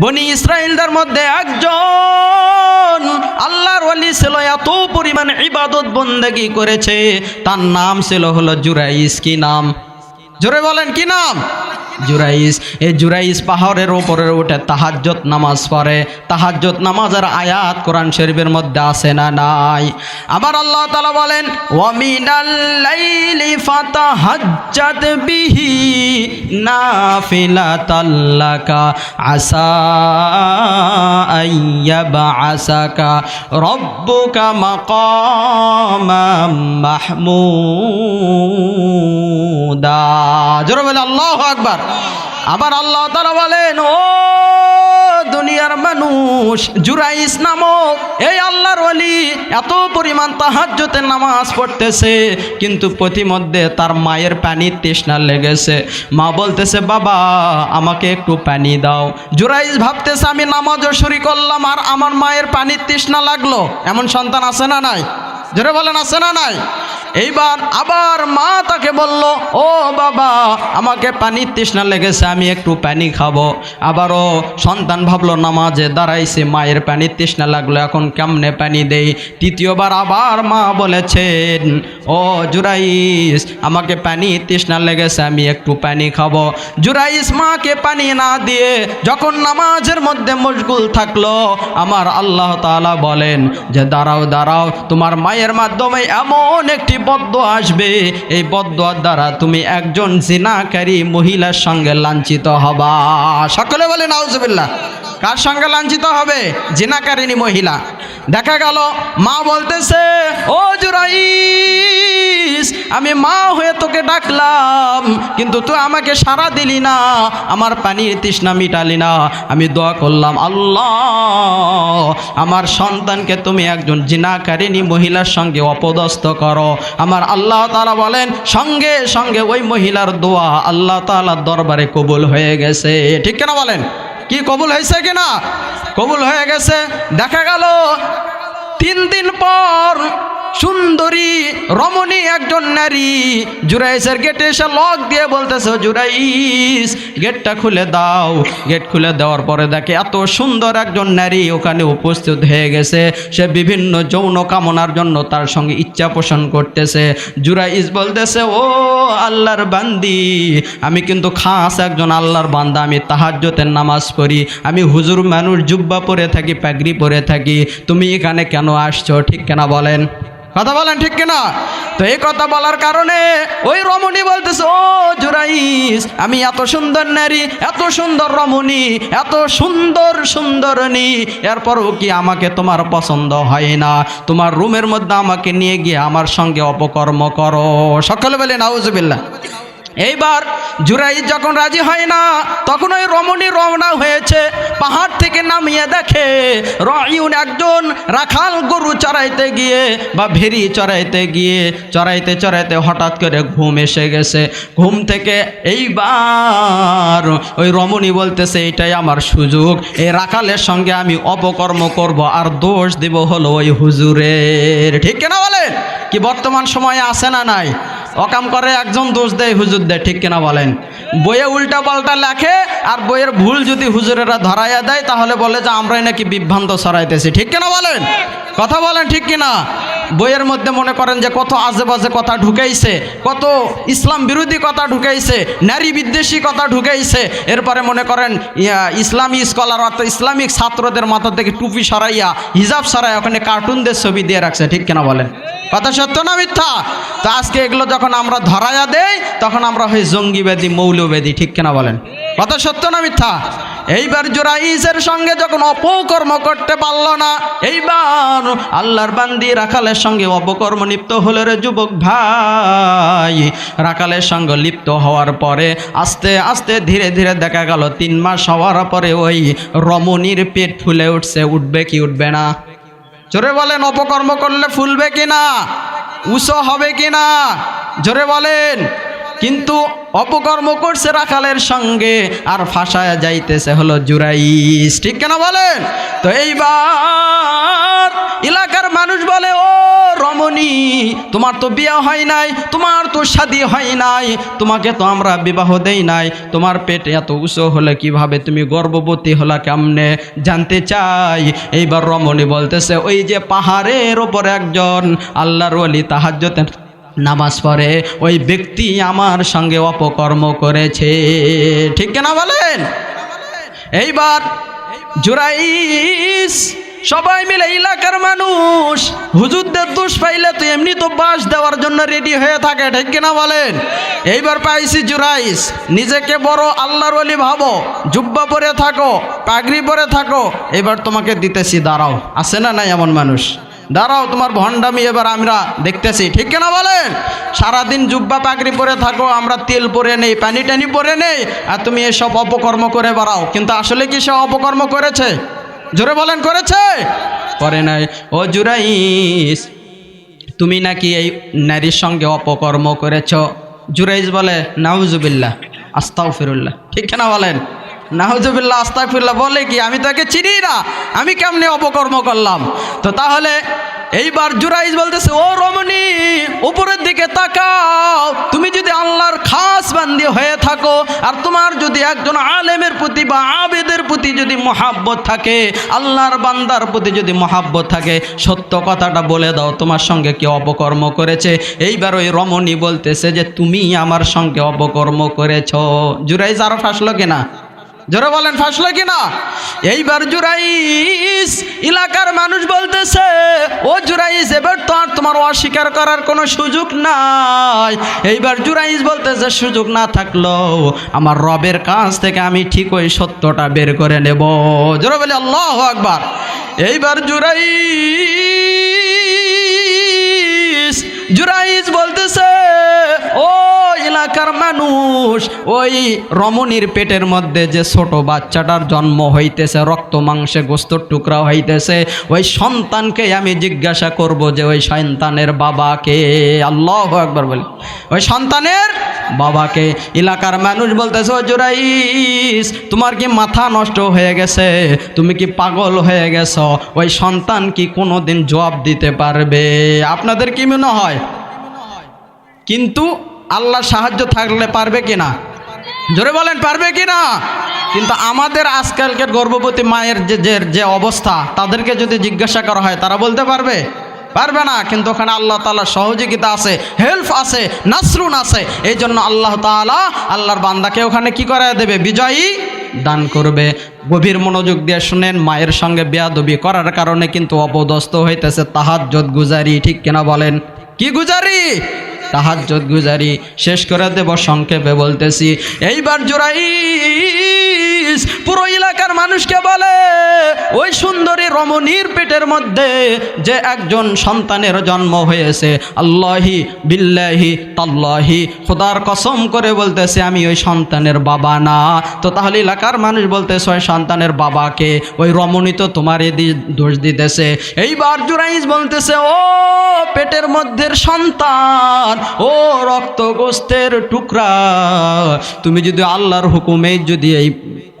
বনি ইসরায়েলদের মধ্যে একজন আল্লাহর ওয়ালি ছিল, এত পরিমাণ ইবাদত বন্দেগি করেছে। তার নাম ছিল হলো জুরাইস কি নাম? জোরে বলেন, কি নাম? জুরাইস এই জুরাইস পাহাড়ের ওপরে উঠে তাহাজ্জত নামাজ পড়ে। তাহাজ্জত নামাজের আয়াত কোরআন শরীফের মধ্যে আছে না নাই? আবার আল্লাহ তাআলা বলেন ওয়ামিনাল লাইলি ফাতাহাজ্জাত বিহি নাফিলাতাল্লাকা আসা আইয়াবআসাকা রব্বুকা মাকামাম মাহমুদা। জোরে বলে আল্লাহু আকবার। আবার আল্লাহ তারা বলেন, ও দুনিয়ার মানুষ জুরাইস নামক এই আল্লাহর অলি এত পরিমাণ তাহাজ্জুতে নামাজ পড়তেছে, কিন্তু প্রতিমধ্যে তার মায়ের পানি তৃষ্ণা লেগেছে। মা বলতেছে, বাবা, আমাকে একটু পানি দাও। জুরাইস ভাবতেছে, আমি নামাজও শুরু করলাম, আর আমার মায়ের পানির তৃষ্ণা লাগল। এমন সন্তান আছে না নাই? জোরে বলেন, আছে না নাই? এইবার আবার মা তাকে বলল, ও বাবা, আমাকে পানির তৃষ্ণা লেগেছে, আমি একটু পানি খাব। আবারও সন্তান ভাবলো, নামাজে দাঁড়াইছে, মায়ের পানির তৃষ্ণা লাগল, এখন কেমনে পানি দেই? তৃতীয়বার আবার মা বলেছেন, ও জুরাইস, আমাকে পানি তৃষ্ণা লেগেছে, আমি একটু পানি খাব। জুরাইস মাকে পানি না দিয়ে যখন নামাজের মধ্যে মশগুল থাকল, আমার আল্লাহ তাআলা বলেন যে, দাঁড়াও দাঁড়াও, তোমার মায়ের মাধ্যমে এমন একটি বদ্ধ আসবে। এই বদ্যার দ্বারা তুমি একজন জিনাকারী মহিলার সঙ্গে লাঞ্ছিত হবা। সকলে বলে নাউজবিল্লা কার সঙ্গে লাঞ্ছিত হবে? জিনাকারিনী মহিলা। দেখা গেল, মা বলতেছে, ও জুরাইস আমি মা হয়ে তোকে ডাকলাম, কিন্তু তুই আমাকে সারা দিলি না, আমার পানির তৃষ্ণা মিটালি না। আমি দোয়া করলাম, আল্লাহ, আমার সন্তানকে তুমি একজন জিনাকারিনী মহিলার সঙ্গে অপদস্থ করো। আমার আল্লাহ তালা বলেন, সঙ্গে সঙ্গে ওই মহিলার দোয়া আল্লাহ তালার দরবারে কবুল হয়ে গেছে। ঠিক কেনা বলেন? কি কবুল হয়েছে কিনা? কবুল হয়ে গেছে। দেখা গেল, তিন দিন পর সুন্দরী রমণী একজন নারী। জুরাইসের গেটে এসে লক দিয়ে বলতেছে জুরাইস গেটটা খুলে দাও। গেট খুলে দেওয়ার পরে দেখে এত সুন্দর একজন নারী ওখানে উপস্থিত হয়ে গেছে। সে বিভিন্ন যৌন কামনার জন্য তার সঙ্গে ইচ্ছা পোষণ করতেছে। জুরাইস বলতেছে, ও আল্লাহর বান্দি, আমি কিন্তু খাস একজন আল্লাহর বান্দা, আমি তাহাজ্জতের নামাজ পড়ি, আমি হুজুর মানুষ, জুব্বা পরে থাকি প্যাগরি পরে থাকি। তুমি এখানে কেন আসছো? ঠিক কেনা বলেন। কথা বলেন ঠিক কিনা? তো এই কথা বলার কারণে ওই রমণী বলতেছে, ও জুরাইস, আমি এত সুন্দর নারী, এত সুন্দর রমণী, এত সুন্দর সুন্দরনী এরপরও কি আমাকে তোমার পছন্দ হয় না? তোমার রুমের মধ্যে আমাকে নিয়ে গিয়ে আমার সঙ্গে অপকর্ম করো। সকলে বলে, নাউজুবিল্লাহ। এইবার জুরাই যখন রাজি হয় না, তখন ওই রমণী রওনা হয়েছে, পাহাড় থেকে নামিয়ে দেখে, রয়ুন একজন রাখাল গরু চড়াইতে গিয়ে বা ভেরি চড়াইতে গিয়ে, চড়াইতে চড়াইতে হঠাৎ করে ঘুম এসে গেছে। ঘুম থেকে এইবার ওই রমণী বলতেছে এটাই আমার সুযোগ, এই রাখালের সঙ্গে আমি অপকর্ম করব, আর দোষ দেব হলো ওই হুজুরের। ঠিক কেনা বলেন? কি বর্তমান সময়ে আসে না নাই? অকাম করে, একজন দোষ দেয়, হুজুর দেয়, ঠিক কিনা বলেন? বইয়ে উল্টা পাল্টা লেখে, আর বইয়ের ভুল যদি হুজুরেরা ধরাইয়া দেয়, তাহলে বলে যে, আমরাই নাকি বিভ্রান্ত সরাইতেছি ঠিক কিনা বলেন? কথা বলেন ঠিক কিনা? বইয়ের মধ্যে মনে করেন যে, কত আজে বাজে কথা ঢুকাইছে, কত ইসলাম বিরোধী কথা ঢুকাইছে, নারী বিদ্বেষী কথা ঢুকাইছে, এরপরে মনে করেন ইসলামী স্কলার অর্থাৎ ইসলামিক ছাত্রদের মাথা থেকে টুপি সরাইয়া, হিজাব সরাইয়া ওখানে কার্টুনদের ছবি দিয়ে রাখছে, ঠিক কিনা বলেন? কথা সত্য না মিথ্যা? তো আজকে এগুলো যখন আমরা ধরাইয়া দেই, তখন আমরা হই জঙ্গিবাদী, মৌলবাদী, ঠিক কিনা বলেন? কথা সত্য না মিথ্যা? এইবার জোরাইসের সঙ্গে যখন অপকর্ম করতে পারল না, এইবার আল্লাহর বান্দি রাখালের সঙ্গে অপকর্ম লিপ্ত হলে রে যুবক ভাই। রাখালের সঙ্গে লিপ্ত হওয়ার পরে আস্তে আস্তে ধীরে ধীরে দেখা গেল, তিন মাস হওয়ার পরে ওই রমণীর পেট ফুলে উঠছে, উঠবে কি উঠবে না? জোরে বলেন, অপকর্ম করলে ফুলবে কিনা? উঁচু হবে কিনা? জোরে বলেন। কিন্তু অপকর্ম করছে রাখালের সঙ্গে আর ফাঁসায় যাইতেছে হলো জুরাইস ঠিক কেন বলেন? তো এইবার এলাকার মানুষ বলে, ও রমণী তোমার তো বিয়ে হয় নাই, তোমার তো শাদি হয় নাই, তোমাকে তো আমরা বিবাহ দেই নাই। তোমার পেট এত উঁচু হলে কীভাবে তুমি গর্ভবতী হলা কেমনে? জানতে চাই। এইবার রমণী বলতেছে, ওই যে পাহাড়ের ওপর একজন আল্লাহর ওলি তাহাজ্জতের নামাজ পড়ে, ওই ব্যক্তি আমার সঙ্গে অপকর্ম করেছে। ঠিক কিনা বলেন? এইবার জুরাইস সবাই মিলে এলাকার মানুষ হুজুরদের দোষ পাইলে তো এমনি তো বাস দেওয়ার জন্য রেডি হয়ে থাকে, ঠিক কিনা বলেন? এইবার পাইছি জুরাইস, নিজেকে বড় আল্লাহর ওলি ভাবো, জুব্বা পরে থাকো, পাগড়ি পরে থাকো এবার তোমাকে দিতেছি, দাঁড়াও, আছে না নাই এমন মানুষ? দাঁড়াও, তোমার ভণ্ডামি এবার আমরা দেখতেছি, ঠিক কিনা বলেন? সারাদিন জুব্বা পাগড়ি পরে থাকো, আমরা তেল পরে নেই, পানি টানি পরে নেই, আর তুমি এসব অপকর্ম করে বাড়াও। কিন্তু আসলে কি সে অপকর্ম করেছে? জোরে বলেন, করেছে? করে নাই। ও জুরাইস তুমি নাকি এই নারীর সঙ্গে অপকর্ম করেছ? জুরাইস বলে, নাউজুবিল্লাহ আস্তাও ফিরুল্লাহ ঠিক না বলেন? নাহুজুবিল্লাহ আস্তাগফিরুল্লাহ। বলে কি, আমি তাকে চিনি না, আমি কেমনি অপকর্ম করলাম? তো তাহলে এইবার জুরাইজ বলতেছে, ও রমণী, উপরের দিকে তাকাও। তুমি যদি আল্লাহর খাস বান্দি হয়ে থাকো, আর তোমার যদি একজন আলেমের প্রতি বা আবেদের প্রতি যদি মহাব্বত থাকে, আল্লাহর বান্দার প্রতি যদি মহাব্বত থাকে, সত্য কথাটা বলে দাও, তোমার সঙ্গে কি অপকর্ম করেছে? এইবার ওই রমণী বলতেছে যে, তুমি আমার সঙ্গে অপকর্ম করেছ। জুরাইজ আরও ফাঁসলো কিনা? জোরে বলেন, ফাঁসলো কিনা এইবার জুরাইস এলাকার মানুষ বলতেছে, ও জুরাইস এবার তো আর তোমার অস্বীকার করার কোনো সুযোগ নাই। এইবার জুরাইস বলতেছে, সুযোগ না থাকলেও আমার রবের কাছ থেকে আমি ঠিক ওই সত্যটা বের করে নেব। জোরে বলে, আল্লাহ আকবার। এইবার জুরাইস জুরাইস বলতেছে এলাকার মানুষ, ওই রমণীর পেটের মধ্যে যে ছোট বাচ্চাটার জন্ম হইতেছে, রক্ত মাংসে গোস্তর টুকরা হইতেছে, ওই সন্তানকে আমি জিজ্ঞাসা করব যে, ওই সন্তানের বাবাকে, আল্লাহ একবার বলি। ওই সন্তানের বাবাকে, এলাকার মানুষ বলতেছে, ও জুরাইস, তোমার কি মাথা নষ্ট হয়ে গেছে? তুমি কি পাগল হয়ে গেছ? ওই সন্তান কি কোনো দিন জবাব দিতে পারবে? আপনাদের কি মনে হয়? কিন্তু আল্লাহ সাহায্য থাকলে পারবে কি না জোরে বলেন, পারবে কি না কিন্তু আমাদের আজকালকের গর্ভবতী মায়ের যে যে অবস্থা, তাদেরকে যদি জিজ্ঞাসা করা হয়, তারা বলতে পারবে? পারবে না, কিন্তু ওখানে আল্লাহ তালার সহযোগিতা আছে, হেল্প আছে, নাসরুন আছে। এই জন্য আল্লাহ তালা আল্লাহর বান্দাকে ওখানে কি করে দেবে? বিজয়ী দান করবে। গভীর মনোযোগ দিয়ে শুনেন, মায়ের সঙ্গে বেয়াদবি করার কারণে কিন্তু অপদস্থ হইতেছে তাহার তাহাজ্জত গুজারি, ঠিক কিনা বলেন? কি গুজারি? তাহাজ্জত গুজারি শেষ করে দেব সংক্ষেপে বলতেছি। এইবার জোরাইস পুরো এলাকার মানুষকে বলে, ওই সুন্দরী রমণীর পেটের মধ্যে যে একজন সন্তানের জন্ম হয়েছে, আল্লাহি বিল্লাহি তাল্লাহি, খোদার কসম করে বলতেছে, আমি ওই সন্তানের বাবা না। তো তাহলে এলাকার মানুষ বলতেছে, ওই সন্তানের বাবাকে ওই রমণী তো তোমার এদি দোষ দিতেছে। এইবার জুরাইজ বলতেছে, ও পেটের মধ্যের সন্তান ও রক্ত গোস্তের টুকরা, তুমি যদি আল্লাহর হুকুমে যদি এই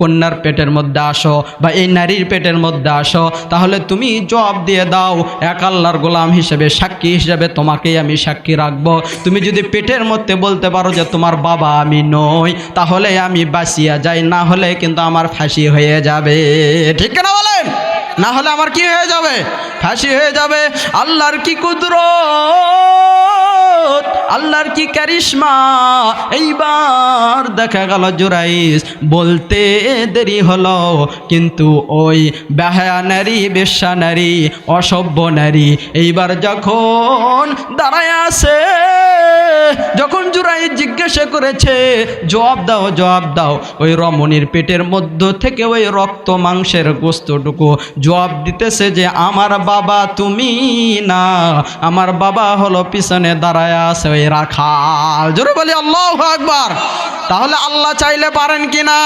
কন্যার পেটের মধ্যে আসো বা এই নারীর পেটের মধ্যে আসো, তাহলে তুমি জবাব দিয়ে দাও, এক আল্লাহর গোলাম হিসেবে, সাক্ষী হিসেবে তোমাকেই আমি সাক্ষী রাখব। তুমি যদি পেটের মধ্যে বলতে পারো যে তোমার বাবা আমি নই, তাহলে আমি বাঁচিয়া যাই, না হলে কিন্তু আমার ফাঁসি হয়ে যাবে। ঠিক না বলেন? না হলে আমার কি হয়ে যাবে? ফাঁসি হয়ে যাবে। আল্লাহর কি কুদরত? আল্লাহর কি ক্যারিশমা? এইবার দেখা গেল জুরাইস বলতে দেরি হলো, কিন্তু ওই বেহায়া নারী বেশ্যা নারী অসভ্য নারী এইবার যখন দাঁড়ায় আছে, যখন জুরাই জিজ্ঞাসা করেছে, জবাব দাও জবাব দাও। ওই রমণীর পেটের মধ্য থেকে ওই রক্ত মাংসের গোস্তটুকু জবাব দিতেছে যে, আমার বাবা তুমি না, আমার বাবা হলো পিছনে দাঁড়ায় আছে, ওই রাখাল। জোরে বলি আল্লাহ আকবার। তাহলে আল্লাহ চাইলে পারেন কি না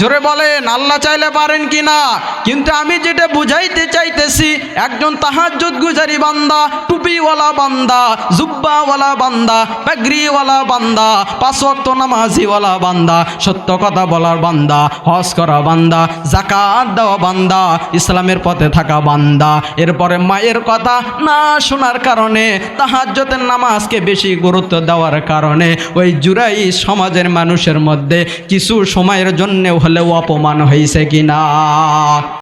জোরে বলেন, আল্লাহ চাইলে পারেন কি না কিন্তু আমি যেটা বুঝাইতে চাইতেছি, একজন তাহাজ্জুদ গুজারি বান্দা, টুপিওয়ালা বান্দা, জুব্বাওয়ালা বান্দা, পাগড়িওয়ালা বান্দা, পাঁচ ওয়াক্ত নামাজিওয়ালা বান্দা, সত্য কথা বলার বান্দা, হজ করা বান্দা জাকাত দেওয়া বান্দা, ইসলামের পথে থাকা বান্দা। এরপরে মায়ের কথা না শোনার কারণে তাহাজ্জতের নামাজকে বেশি গুরুত্ব দেওয়ার কারণে, ওই জুরাই সমাজের মানুষের মধ্যে কিছু সময়ের জন্য হলেও অপমান হয়েছে কিনা?